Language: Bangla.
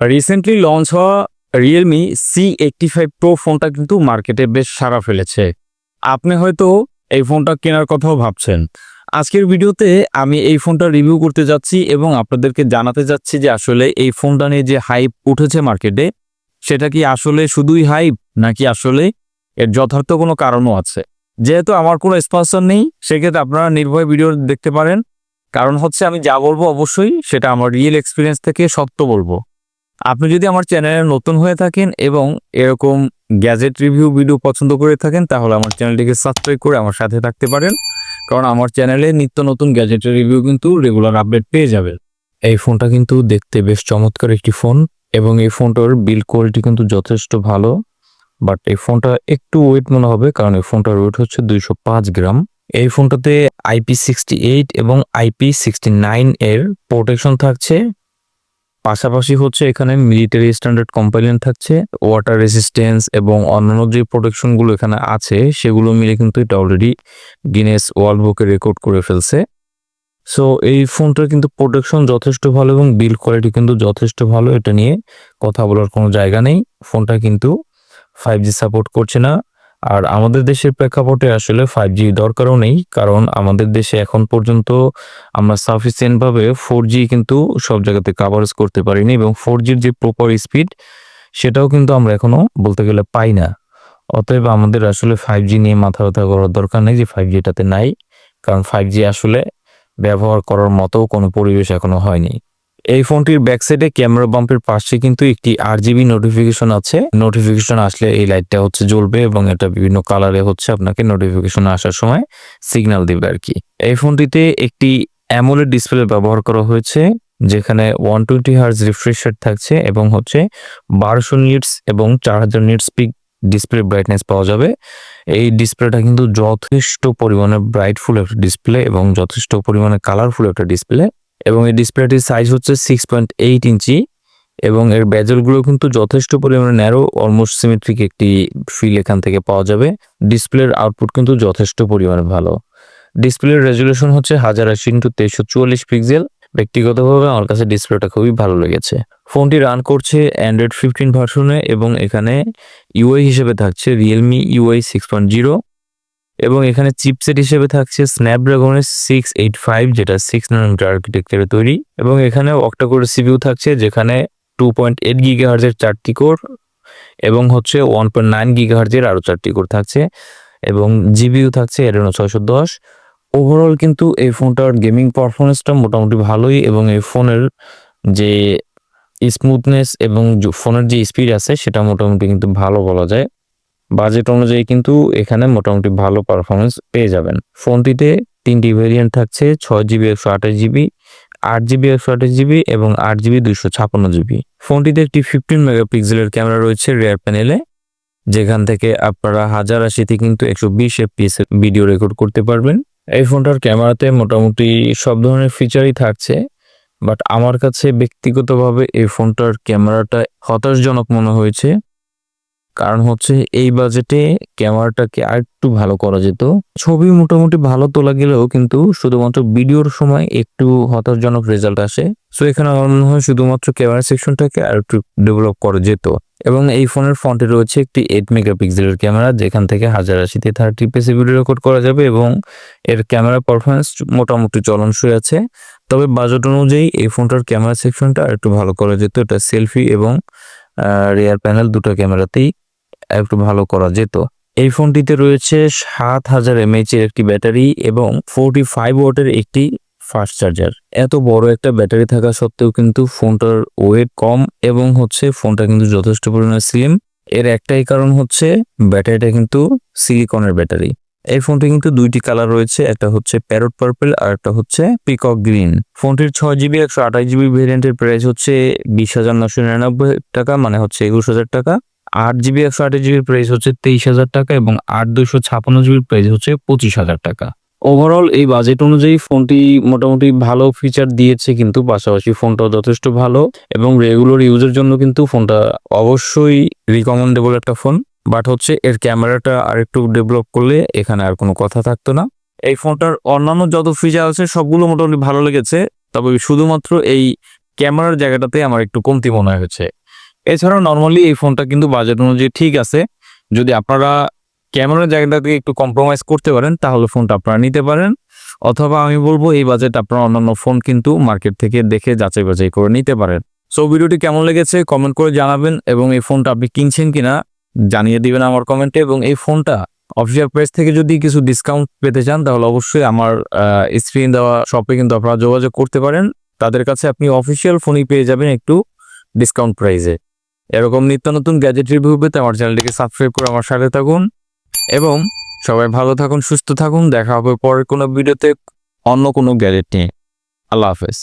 রিসেন্টলি লঞ্চ হওয়া Realme C eighty five pro ফোনটা কিন্তু মার্কেটে বেশ সারা ফেলেছে। আপনি হয়তো এই ফোনটা কেনার কথাও ভাবছেন। আজকের ভিডিওতে আমি এই ফোনটা রিভিউ করতে যাচ্ছি এবং আপনাদেরকে জানাতে যাচ্ছি যে আসলে এই ফোনটা নিয়ে যে হাইপ উঠেছে মার্কেটে সেটা কি আসলে শুধুই হাইপ নাকি আসলে এর যথার্থ কোনো কারণও আছে? যেহেতু আমার কোনো স্পন্সর নেই, সেক্ষেত্রে আপনারা নির্ভয় ভিডিও দেখতে পারেন। কারণ হচ্ছে আমি যা বলব অবশ্যই, সেটা আমার রিয়েল এক্সপিরিয়েন্স থেকে সত্য বলব। আপনি যদি আমার চ্যানেলে নতুন হয়ে থাকেন এবং এরকম গ্যাজেট রিভিউ ভিডিও পছন্দ করে থাকেন, তাহলে আমার চ্যানেলটিকে সাবস্ক্রাইব করে আমার সাথে থাকতে পারেন। কারণ আমার চ্যানেলে নিত্য নতুন গ্যাজেটের রিভিউ কিন্তু রেগুলার আপডেট পেয়ে যাবেন। এই ফোনটা কিন্তু দেখতে বেশ চমৎকার একটি ফোন এবং এই ফোনটার বিল কোয়ালিটি কিন্তু যথেষ্ট ভালো। বাট এই ফোনটা একটু ওয়েট মনে হবে, কারণ এই ফোনটার ওয়েট হচ্ছে দুইশো পাঁচ গ্রাম। এই ফোনটাতে আইপি সিক্সটি এইট এবং আইপি সিক্সটি নাইন এর প্রোটেকশন থাকছে। পাশাপাশি হচ্ছে এখানে মিলিটারি স্ট্যান্ডার্ড কম্পাইলেন্ট থাকছে ওয়াটার রেসিস্টেন্স এবং অন্যান্য যে প্রোটেকশনগুলো এখানে আছে, সেগুলো মিলে কিন্তু এটা অলরেডি গিনেস ওয়ার্ল্ড বুকে রেকর্ড করে ফেলছে। সো এই ফোনটার কিন্তু প্রোটেকশন যথেষ্ট ভালো এবং বিল কোয়ালিটি কিন্তু যথেষ্ট ভালো, এটা নিয়ে কথা বলার কোনো জায়গা নেই। ফোনটা কিন্তু ফাইভ জি সাপোর্ট করছে না। আর আমাদের দেশের প্রেক্ষাপটে আসলে ফাইভ জি দরকারও নেই, কারণ আমাদের দেশে এখন পর্যন্ত আমরা সাফিসিয়েন্ট ভাবে ফোর জি কিন্তু সব জায়গাতে কাভারেজ করতে পারিনি এবং ফোর জির যে প্রপার স্পিড সেটাও কিন্তু আমরা এখনও বলতে গেলে পাই না। অতএব আমাদের আসলে ফাইভ জি নিয়ে মাথা ব্যথা করার দরকার নেই যে ফাইভ জি এটাতে নাই, কারণ ফাইভ জি আসলে ব্যবহার করার মতো কোনো পরিবেশ এখনও হয়নি। এই ফোনটির ব্যাক সাইডে ক্যামেরা বাম্পের পাশে কিন্তু একটি আর জিবি নোটিফিকেশন আছে। নোটিফিকেশন আসলে এই লাইটটা হচ্ছে জ্বলবে এবং এটা বিভিন্ন কালারে হচ্ছে আপনাকে নোটিফিকেশন আসার সময় সিগন্যাল দিবে আর কি। এই ফোনটিতে একটি অ্যামোলেড ডিসপ্লে ব্যবহার করা হয়েছে, যেখানে one twenty hertz refresh rate থাকছে এবং হচ্ছে বারোশো নিটস এবং চার হাজার নিটস পিক ডিসপ্লে ব্রাইটনেস পাওয়া যাবে। এই ডিসপ্লেটা কিন্তু যথেষ্ট পরিমাণে ব্রাইটফুল একটা ডিসপ্লে এবং যথেষ্ট পরিমাণে কালারফুল একটা ডিসপ্লে এবং এই ডিসপ্লেটির সাইজ হচ্ছে সিক্স পয়েন্ট এইট ইঞ্চি এবং এর ব্যাজেলগুলো কিন্তু যথেষ্ট পরিমাণে ন্যারো অলমোস্ট সিমেট্রিক একটি ফিল এখান থেকে পাওয়া যাবে। ডিসপ্লের আউটপুট কিন্তু যথেষ্ট পরিমাণে ভালো। ডিসপ্লের রেজুলেশন হচ্ছে হাজার আশি ইন্টু তেইশশো চুয়াল্লিশ পিক্সেল ব্যক্তিগতভাবে আমার কাছে ডিসপ্লেটা খুবই ভালো লেগেছে। ফোনটি রান করছে অ্যান্ড্রয়েড ফিফটিন ভার্সনে এবং এখানে ইউআই হিসেবে থাকছে Realme UI six point zero এবং এখানে চিপসেট হিসেবে থাকছে স্ন্যাপড্রাগনের সিক্স এইট ফাইভ যেটা সিক্স নানোমিটার আর্কিটেকচারে তৈরি। এবং এখানে একটা করে সিপিউ থাকছে, যেখানে টু পয়েন্ট এইট গিগা হার্জের চারটি কোর এবং হচ্ছে ওয়ান পয়েন্ট নাইন গিগা হার্জের আরও চারটি কোর থাকছে। এবং জিবিউ থাকছে এডেনো ছয়শো দশ। ওভারঅল কিন্তু এই ফোনটার গেমিং পারফরমেন্সটা মোটামুটি ভালোই এবং এই ফোনের যে স্মুথনেস এবং ফোনের যে স্পিড আছে, সেটা মোটামুটি কিন্তু ভালো বলা যায়। বাজেট অনুযায়ী কিন্তু এখানে মোটামুটি ভালো পারফরমেন্স পেয়ে যাবেন। ফোনটিতে তিনটি ভেরিয়েন্ট থাকছে, ছয় জিবি একশো আঠাশ জিবি আট জিবি একশো আঠাশ জিবি এবং আট জিবি দুইশো ছাপ্পান্ন জিবি ফোনটিতে একটি ফিফটিন মেগাপিক্সেলের ক্যামেরা রয়েছে রেয়ার প্যানেলে যেখান থেকে আপনারা হাজার আশিতে কিন্তু একশো বিশ এফপিএস ভিডিও রেকর্ড করতে পারবেন। এই ফোনটার ক্যামেরাতে মোটামুটি সব ধরনের ফিচারই থাকছে বাট আমার কাছে ব্যক্তিগতভাবে এই ফোনটার ক্যামেরাটা হতাশজনক মনে হয়েছে। কারণ হচ্ছে এই বাজেটে ক্যামেরাটাকে আর একটু ভালো করা যেত। ছবি মোটামুটি ভালো তোলা গেলেও কিন্তু শুধুমাত্র ভিডিওর সময় একটু হতাশজনক রেজাল্ট আসে। সো এখানে আমার মনে হয় শুধুমাত্র ক্যামেরা সেকশনটাকে আর একটু ডেভেলপ করা যেত। এবং এই ফোনের ফ্রন্টে রয়েছে একটি এইট মেগাপিক্সেলের ক্যামেরা যেখান থেকে হাজার আশিতে থার্টি পিসে ভিডিও রেকর্ড করা যাবে এবং এর ক্যামেরা পারফরমেন্স মোটামুটি চলনসই আছে। তবে বাজেট অনুযায়ী এই ফোনটার ক্যামেরা সেকশনটা আর একটু ভালো করা যেত। এটা সেলফি এবং রিয়ার প্যানেল দুটো ক্যামেরাতেই একটু ভালো করা যেত। এই ফোনটিতে রয়েছে সাত হাজার এমএইচ এর একটি ব্যাটারি এবং ফোরটি ফাইভ ওয়াটের একটি ফাস্ট চার্জার। এত বড় একটা ব্যাটারি থাকা সত্ত্বেও কিন্তু ফোনটার ওয়েট কম এবং হচ্ছে ফোনটা কিন্তু যথেষ্ট পরিমাণে স্লিম এর একটাই কারণ হচ্ছে ব্যাটারিটা কিন্তু সিলিকনের ব্যাটারি। এই ফোনটি কিন্তু দুইটি কালার রয়েছে, একটা হচ্ছে প্যারট পার্পল আর একটা হচ্ছে পিকক গ্রিন ফোনটির ছয় জিবি একশো আঠাশ জিবি ভেরিয়েন্টের প্রাইস হচ্ছে বিশ হাজার নশো নিরানব্বই টাকা মানে হচ্ছে একুশ হাজার টাকা। আট জিবি একশো আঠাশ জিবির প্রাইস হচ্ছে তেইশ হাজার টাকা এবং আট দুশো ছাপান্ন জিবির প্রাইস হচ্ছে পঁচিশ হাজার টাকা। ওভারঅল এই বাজেট অনুযায়ী ফোনটি মোটামুটি ভালো ফিচার দিয়েছে কিন্তু পাশাপাশি ফোনটাও যথেষ্ট ভালো এবং রেগুলার ইউজের জন্য কিন্তু ফোনটা অবশ্যই রিকমেন্ডেবল একটা ফোন বাট হচ্ছে এর ক্যামেরাটা আর একটু ডেভেলপ করলে এখানে আর কোনো কথা থাকতো না। এই ফোনটার অন্যান্য যত ফিচার আছে সবগুলো মোটামুটি ভালো লেগেছে, তবে শুধুমাত্র এই ক্যামেরার জায়গাটাতে আমার একটু কমতি মনে হয়েছে। এছাড়াও নর্মালি এই ফোনটা কিন্তু বাজেট অনুযায়ী ঠিক আছে। যদি আপনারা ক্যামেরার জায়গাটাকে একটু কম্প্রোমাইজ করতে পারেন, তাহলে ফোনটা আপনারা নিতে পারেন। অথবা আমি বলব, এই বাজেট আপনারা অন্যান্য ফোন কিন্তু মার্কেট থেকে দেখে যাচাই বাছাই করে নিতে পারেন। সো ভিডিওটি কেমন লেগেছে কমেন্ট করে জানাবেন এবং এই ফোনটা আপনি কিনছেন কিনা জানিয়ে দিবেন আমার কমেন্টে এবং এই ফোনটা অফিসিয়াল প্রাইস থেকে যদি কিছু ডিসকাউন্ট পেতে চান, তাহলে অবশ্যই আমার স্ক্রিন দেওয়া শপে কিন্তু আপনারা যোগাযোগ করতে পারেন। তাদের কাছে আপনি অফিসিয়াল ফোনই পেয়ে যাবেন একটু ডিসকাউন্ট প্রাইসে এরকম নিত্য নতুন গ্যাজেট রিভিউ পেতে আমার চ্যানেলটিকে সাবস্ক্রাইব করে আমার সাথে থাকুন এবং সবাই ভালো থাকুন, সুস্থ থাকুন। দেখা হবে পরের কোনো ভিডিওতে অন্য কোনো গ্যাজেট নিয়ে। আল্লাহ হাফেজ।